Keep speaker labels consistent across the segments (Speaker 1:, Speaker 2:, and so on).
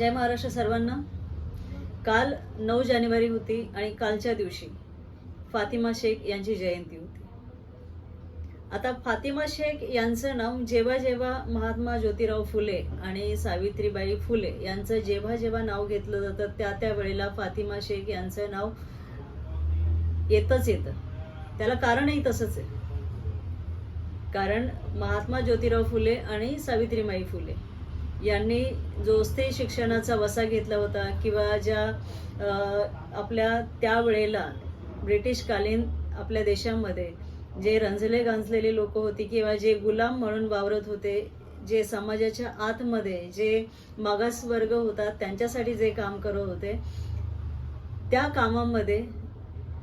Speaker 1: जय महाराष्ट्र सर्वांना. काल नऊ जानेवारी होती आणि कालच्या दिवशी फातिमा शेख यांची जयंती होती. आता फातिमा शेख यांचं नाव जेव्हा जेव्हा महात्मा ज्योतिराव फुले आणि सावित्रीबाई फुले यांचं जेव्हा जेव्हा नाव घेतलं जातं त्या त्या वेळेला फातिमा शेख यांचं नाव येतच येतं. त्याला कारणही तसंच आहे. कारण महात्मा ज्योतिराव फुले आणि सावित्रीबाई फुले यांनी जो स्त्री शिक्षणाचा वसा घेतला होता किंवा ज्या आपल्या त्यावेळेला ब्रिटिशकालीन आपल्या देशामध्ये जे रंजले गांजलेले लोक होती किंवा जे गुलाम म्हणून वावरत होते जे समाजाच्या आतमध्ये जे मागासवर्ग होता त्यांच्यासाठी जे काम करत होते त्या कामामध्ये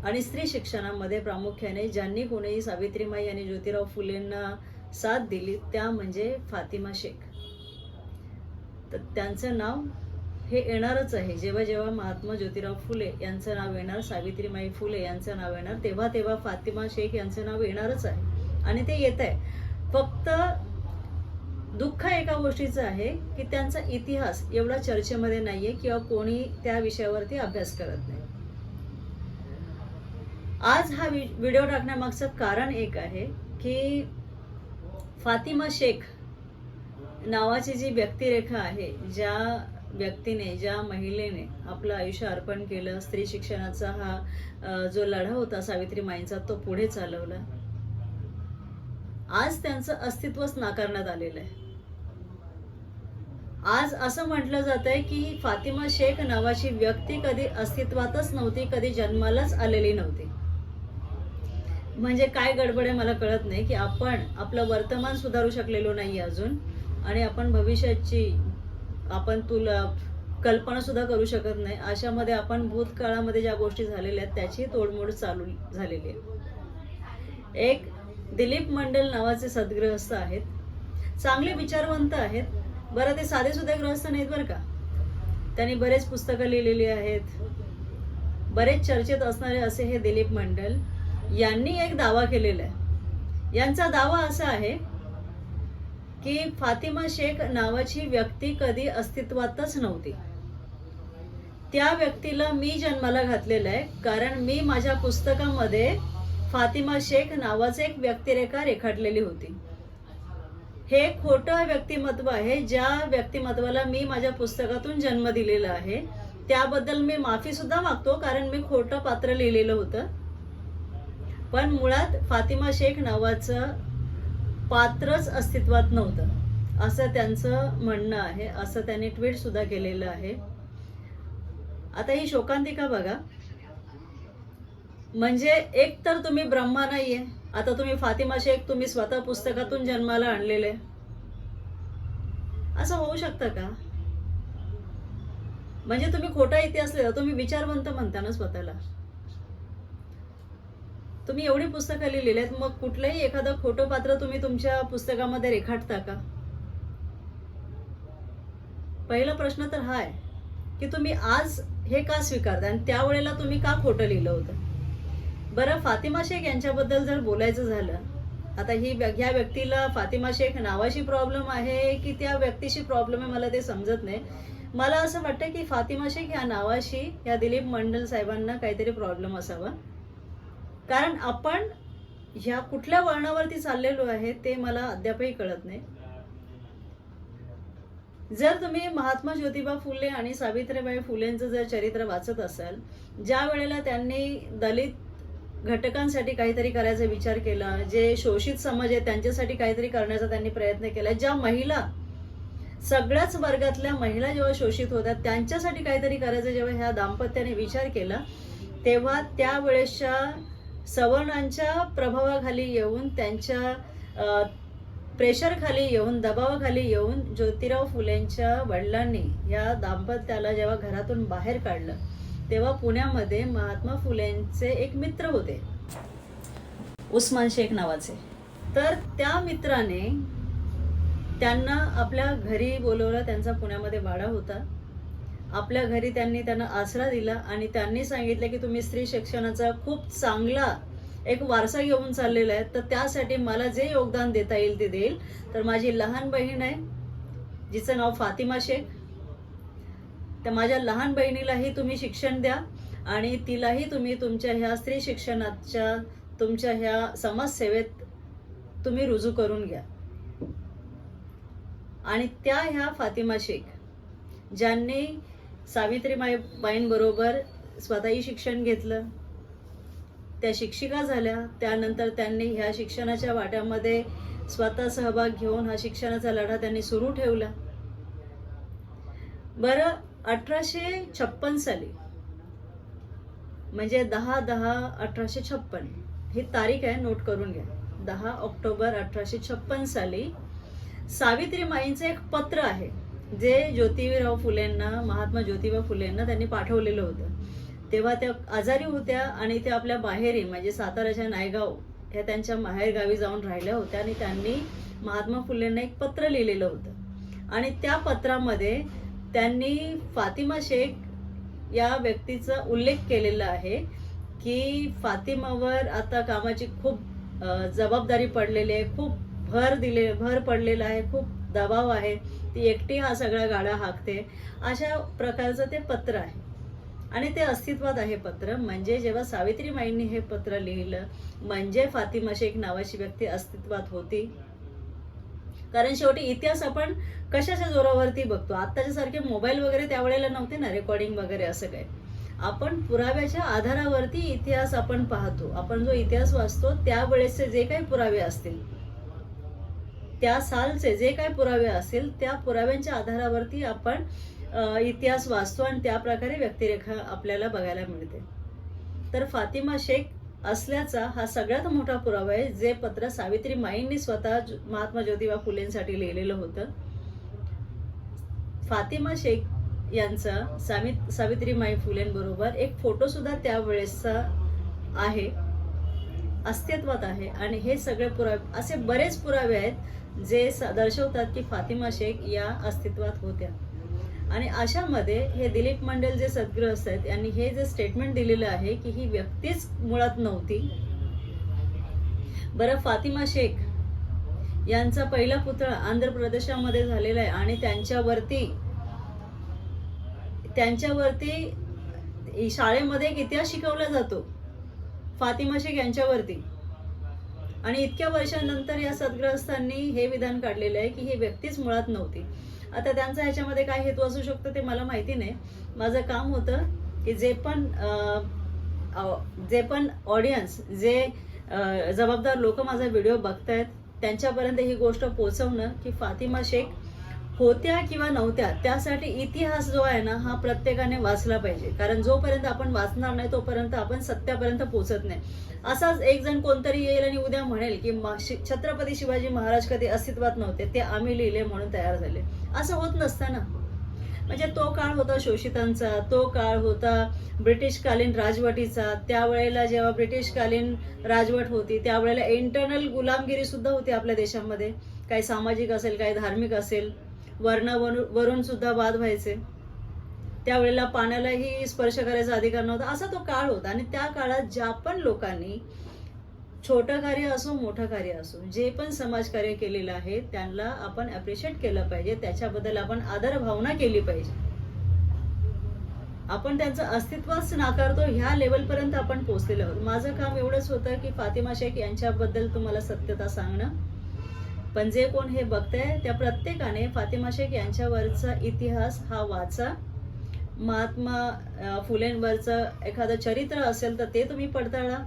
Speaker 1: आणि स्त्री शिक्षणामध्ये प्रामुख्याने ज्यांनी कोणीही सावित्रीमाई आणि ज्योतिराव फुलेंना साथ दिली त्या म्हणजे फातिमा शेख. तर त्यांचं नाव हे येणारच आहे. जेव्हा जेव्हा महात्मा ज्योतिराव फुले यांचं नाव येणार सावित्रीमाई फुले यांचं नाव येणार तेव्हा तेव्हा फातिमा शेख यांचं नाव येणारच आहे. आणि ते येत आहे. फक्त दुःख एका गोष्टीचं आहे की त्यांचा इतिहास एवढा चर्चेमध्ये नाहीये किंवा कोणी त्या विषयावरती अभ्यास करत नाही. आज हा व्हिडिओ टाकण्यामागचं कारण एक आहे की फातिमा शेख नावाची जी व्यक्तिरेखा आहे ज्या व्यक्तीने ज्या महिलेने आपलं आयुष्य अर्पण केलं स्त्री शिक्षणाचा हा जो लढा होता सावित्रीमाईंचा तो पुढे चालवला. आज त्यांचं अस्तित्वच नाकारण्यात आलेलं आहे. आज असं म्हटलं जात आहे की फातिमा शेख नावाची व्यक्ती कधी अस्तित्वातच नव्हती कधी जन्मालाच आलेली नव्हती. म्हणजे काय गडबड आहे मला कळत नाही की आपण आपलं वर्तमान सुधारू शकलेलो नाही अजून. आणि आपण भविष्याची आपण तुला कल्पना सुद्धा करू शकत नाही. अशामध्ये आपण भूतकाळामध्ये ज्या गोष्टी झालेल्या आहेत त्याची तोडमोड चालू झालेली आहे. एक दिलीप मंडल नावाचे सद्गृहस्थ आहेत. चांगले विचारवंत आहेत. बरं ते साधे सुद्धा नाहीत बरं का? त्यांनी बरेच पुस्तकं लिहिलेली आहेत. बरेच चर्चेत असणारे असे हे दिलीप मंडल यांनी एक दावा केलेला आहे. यांचा दावा असा आहे की फातिमा शेख नावाची व्यक्ती कधी अस्तित्वातच नव्हती. त्या व्यक्तीला मी जन्माला घातलेलं आहे कारण मी माझ्या पुस्तकामध्ये फातिमा शेख नावाचं एक व्यक्तिरेखा रेखाटलेली होती. हे एक खोटं व्यक्तिमत्व आहे ज्या व्यक्तिमत्वाला मी माझ्या पुस्तकातून जन्म दिलेला आहे त्याबद्दल मी माफी सुद्धा मागतो कारण मी खोटं पात्र लिहिलेलं होतं. पण मुळात फातिमा शेख नावाचं पात्रच अस्तित्वात नव्हतं. असं त्यांचं म्हणणं आहे. असं त्यांनी ट्विट सुद्धा केलेलं आहे. आता ही शोकांतिका बघा? म्हणजे एक तर तुम्ही ब्रह्मा नाहीये. आता तुम्ही फातिमा शेख तुम्ही स्वतः पुस्तकातून जन्माला आणलेले. असं होऊ शकतं का? म्हणजे तुम्ही खोटा इतिहास लिहिला तुम्ही विचारवंत म्हणता ना स्वतःला. तुम्ही एवढी पुस्तकं लिहिलेली आहेत मग कुठलंही एखादं खोटं पात्र तुम्ही तुमच्या पुस्तकामध्ये रेखाटता का? पहिला प्रश्न तर हा आहे की तुम्ही आज हे का स्वीकारता? आणि त्यावेळेला तुम्ही का खोटं लिहिलं होतं? बरं फातिमा शेख यांच्याबद्दल जर बोलायचं झालं आता ही ह्या व्यक्तीला फातिमा शेख नावाशी प्रॉब्लेम आहे की त्या व्यक्तीशी प्रॉब्लेम आहे मला ते समजत नाही. मला असं वाटतं की फातिमा शेख ह्या नावाशी या दिलीप मंडल साहेबांना काहीतरी प्रॉब्लेम असावा. कारण आपण ह्या कुठल्या वळणावरती चाललेलो आहे ते मला अद्यापही कळत नाही. जर तुम्ही महात्मा ज्योतिबा फुले आणि सावित्रीबाई फुलेंचं जर चरित्र वाचत असाल ज्या वेळेला त्यांनी दलित घटकांसाठी काहीतरी करायचा विचार केला जे शोषित समाज आहे त्यांच्यासाठी काहीतरी करण्याचा त्यांनी प्रयत्न केला ज्या महिला सगळ्याच वर्गातल्या महिला जेव्हा शोषित होत्या त्यांच्यासाठी काहीतरी करायचं जेव्हा ह्या दाम्पत्याने विचार केला तेव्हा त्यावेळेसच्या सवर्णांच्या प्रभावाखाली येऊन त्यांच्या प्रेशरखाली येऊन दबावाखाली येऊन ज्योतिराव फुलेंच्या वडिलांनी या दाम्पत्याला जेव्हा घरातून बाहेर काढलं तेव्हा पुण्यामध्ये महात्मा फुलेंचे एक मित्र होते. उस्मान शेख नावाचे. तर त्या मित्राने त्यांना आपल्या घरी बोलवलं त्यांचा पुण्यामध्ये वाडा होता. आपल्या घरी त्यांनी त्यांना आसरा दिला आणि त्यांनी सांगितलं की तुम्ही स्त्री शिक्षणाचा खूप चांगला एक वारसा घेऊन चाललेला आहे. तर त्यासाठी मला जे योगदान देता येईल ते देईल. तर माझी लहान बहीण आहे. जिचं नाव फातिमा शेख. तर माझ्या लहान बहिणीलाही तुम्ही शिक्षण द्या आणि तिलाही तुम्ही तुमच्या ह्या स्त्री शिक्षणाच्या तुमच्या ह्या समाजसेवेत तुम्ही रुजू करून घ्या. आणि त्या ह्या फातिमा शेख ज्यांनी सावित्रीबाई बाईंबरोबर स्वतःही शिक्षण घेतलं. त्या शिक्षिका झाल्या. त्यानंतर त्यांनी ह्या शिक्षणाच्या वाट्यामध्ये स्वतः सहभाग घेऊन हा शिक्षणाचा लढा त्यांनी सुरू ठेवला. बरं अठराशे छप्पन साली म्हणजे दहा दहा अठराशे छप्पन ही तारीख आहे नोट करून घ्या. दहा ऑक्टोबर अठराशे छप्पन साली सावित्रीमाईंचं एक पत्र आहे. जे ज्योतिराव फुलेंना महात्मा ज्योतिबा फुलेंना त्यांनी पाठवलेलं होतं. तेव्हा त्या आजारी होत्या आणि त्या आपल्या बाहेरी म्हणजे साताऱ्याच्या नायगाव ह्या त्यांच्या माहेरगावी जाऊन राहिल्या होत्या आणि त्यांनी महात्मा फुलेंना एक पत्र लिहिलेलं होतं. आणि त्या पत्रामध्ये त्यांनी फातिमा शेख या व्यक्तीचा उल्लेख केलेला आहे की फातिमावर आता कामाची खूप जबाबदारी पडलेली आहे खूप भर दिले भर पडलेला आहे खूप दबाव आहे ती एकटी हा सगळा गाडा हाकते. अशा प्रकारचं ते पत्र आहे. आणि ते अस्तित्वात आहे पत्र. म्हणजे जेव्हा सावित्रीमाईंनी हे पत्र लिहिलं म्हणजे फातिमा शेख नावाची व्यक्ती अस्तित्वात होती. कारण शेवटी इतिहास आपण कशाच्या जोरावरती बघतो? आत्ताच्या सारखे मोबाईल वगैरे त्यावेळेला नव्हते ना रेकॉर्डिंग वगैरे असं काय आपण पुराव्याच्या आधारावरती इतिहास आपण पाहतो. आपण जो इतिहास वाचतो त्यावेळेसचे जे काही पुरावे असतील त्या सालचे जे काही पुरावे असेल त्या पुराव्यांच्या आधारावरती आपण इतिहास वाचतो आणि त्या प्रकारे व्यक्तिरेखा आपल्याला बघायला मिळते. तर फातिमा शेख असल्याचा हा सगळ्यात मोठा पुरावा आहे जे पत्र सावित्री माईंनी स्वतः महात्मा ज्योतिबा फुलेंसाठी लिहिलेलं होतं. फातिमा शेख यांचा सावि सावित्री माई फुलेंबरोबर एक फोटो सुद्धा त्यावेळेसचा आहे अस्तित्वात आहे. आणि हे सगळे पुरावे असे बरेच पुरावे आहेत जे दर्शवतात की फातिमा शेख या अस्तित्वात होत्या. आणि अशामध्ये हे दिलीप मंडल जे सद्गृहस्थ आहेत यांनी हे जे स्टेटमेंट दिलेलं आहे की ही व्यक्तीच मुळात नव्हती. बरं फातिमा शेख यांचा पहिला पुतळा आंध्र प्रदेशामध्ये झालेला आहे आणि त्यांच्यावरती त्यांच्यावरती शाळेमध्ये एक इतिहास शिकवला जातो? फातिमा शेख यांच्यावरती. आणि इतक्या वर्षानंतर या सदग्रस्तांनी हे विधान काढलेलं आहे की ही व्यक्तीच मुळात नव्हती. आता त्यांचा ह्याच्यामध्ये काय हेतू असू शकतो ते मला माहिती नाही. माझं काम होतं की जे पण जे पण ऑडियन्स जे जबाबदार लोक माझा व्हिडिओ बघतायत त्यांच्यापर्यंत ही गोष्ट पोचवणं की फातिमा शेख होत्या किंवा नव्हत्या त्यासाठी इतिहास जो आहे ना हा प्रत्येकाने वाचला पाहिजे. कारण जोपर्यंत आपण वाचणार नाही तोपर्यंत आपण सत्यापर्यंत पोहोचत नाही. असाच एक जण कोणतरी येईल आणि उद्या म्हणेल की मा- शि- छत्रपती शिवाजी महाराज कधी अस्तित्वात नव्हते ते आम्ही लिहिले म्हणून तयार झाले. असं होत नसताना. म्हणजे तो काळ होता शोषितांचा तो काळ होता ब्रिटिशकालीन राजवटीचा. त्यावेळेला जेव्हा ब्रिटिशकालीन राजवट होती त्यावेळेला इंटरनल गुलामगिरी सुद्धा होती आपल्या देशामध्ये. काही सामाजिक असेल काही धार्मिक असेल. वर्ण वरून सुद्धा वाद व्हायचे. त्यावेळेला पाण्यालाही स्पर्श करायचा अधिकार नव्हता. असा तो काळ होता आणि त्या काळात ज्या पण लोकांनी छोटं कार्य असो मोठं कार्य असो जे पण समाजकार्य केलेलं आहे त्यांना आपण अप्रिशिएट केलं पाहिजे. त्याच्याबद्दल आपण आदर भावना केली पाहिजे. आपण त्यांचं अस्तित्वच नाकारतो ह्या लेवलपर्यंत आपण पोहोचलेलो आहोत. माझं काम एवढंच होतं की फातिमा शेख यांच्याबद्दल तुम्हाला सत्यता सांगणं पण जे कोण हे बघताय त्या प्रत्येकाने फातिमा शेख यांच्यावरचा इतिहास हा वाचा. महात्मा फुलेंवरचं एखादं चरित्र असेल तर ते तुम्ही पडताळा.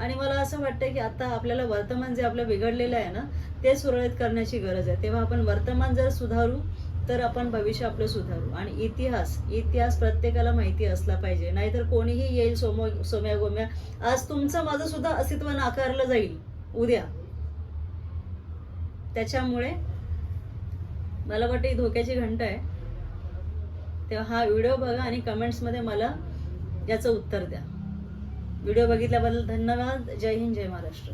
Speaker 1: आणि मला असं वाटतं की आता आपल्याला वर्तमान जे आपलं बिघडलेलं आहे ना ते सुरळीत करण्याची गरज आहे. तेव्हा आपण वर्तमान जर सुधारू तर आपण भविष्य आपलं सुधारू. आणि इतिहास इतिहास प्रत्येकाला माहिती असला पाहिजे. नाहीतर कोणीही येईल सोमो सोम्या गोम्या. आज तुमचं माझं सुद्धा अस्तित्व नाकारलं जाईल. उद्या. त्याच्यामुळे मला वाटतं ही धोक्याची घंट आहे. तेव्हा हा व्हिडिओ बघा आणि कमेंट्समध्ये मला याचं उत्तर द्या. व्हिडिओ बघितल्याबद्दल धन्यवाद. जय हिंद जय महाराष्ट्र.